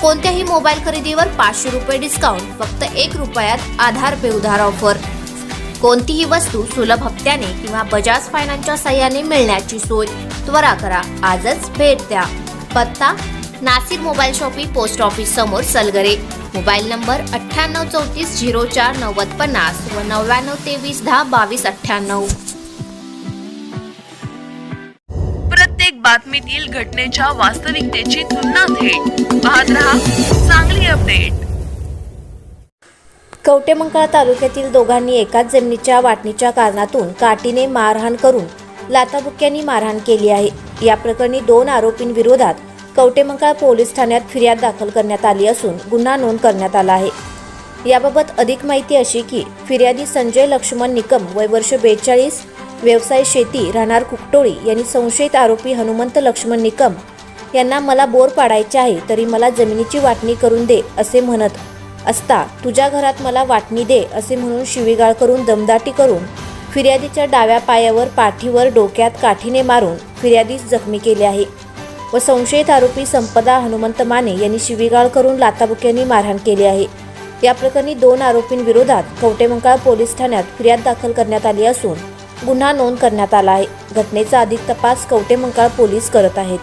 कोणत्याही मोबाईल खरेदीवर पाचशे रुपये डिस्काउंट फक्त एक रुपयात आधार पे उधार ऑफर कोणतीही वस्तू सुलभ हप्त्याने किंवा बजाज फायनान्सच्या सहाय्याने मिळण्याची सोय त्वरा करा. आजच भेट द्या. पत्ता Nashik mobile shoppe post office समोर सलगरे. मोबाईल नंबर अठ्ठ्याण्णव चौतीस झिरो चार नव्वद पन्नास व नव्याण्णव तेवीस दहा बावीस अठ्ठ्याण्णव. बातमीतील घटनेच्या वास्तविकतेची तुलना थेट. पाहत रहा चांगली अपडेट. कवटेमंकाळ तालुक्यातील दोघांनी एकाच जमिनीच्या वाटणीच्या कारणातून काठीने मारहाण करून लाताबुक्क्यांनी मारहाण केली आहे. या प्रकरणी दोन आरोपींविरोधात कवटेमंकाळ पोलीस ठाण्यात फिर्याद दाखल करण्यात आली असून गुन्हा नोंद करण्यात आला आहे. याबाबत अधिक माहिती अशी की फिर्यादी संजय लक्ष्मण निकम वय वर्ष बेचाळीस व्यवसाय शेती राहणार कुकटोळी यांनी संशयित आरोपी हनुमंत लक्ष्मण निकम यांना मला बोर पाडायचे आहे तरी मला जमिनीची वाटणी करून दे असे म्हणत असता तुझ्या घरात मला वाटणी दे असे म्हणून शिवीगाळ करून दमदाटी करून फिर्यादीच्या डाव्या पायावर पाठीवर डोक्यात काठीने मारून फिर्यादीस जखमी केले आहे. व संशयित आरोपी संपदा हनुमंत माने यांनी शिवीगाळ करून लाताबुक्यांनी मारहाण केली आहे. या प्रकरणी दोन आरोपींविरोधात कवटेमंकाळ पोलीस ठाण्यात फिर्याद दाखल करण्यात आली असून गुन्हा नोंद करण्यात आला आहे. घटनेचा अधिक तपास कवटेमंकाळ पोलीस करत आहेत.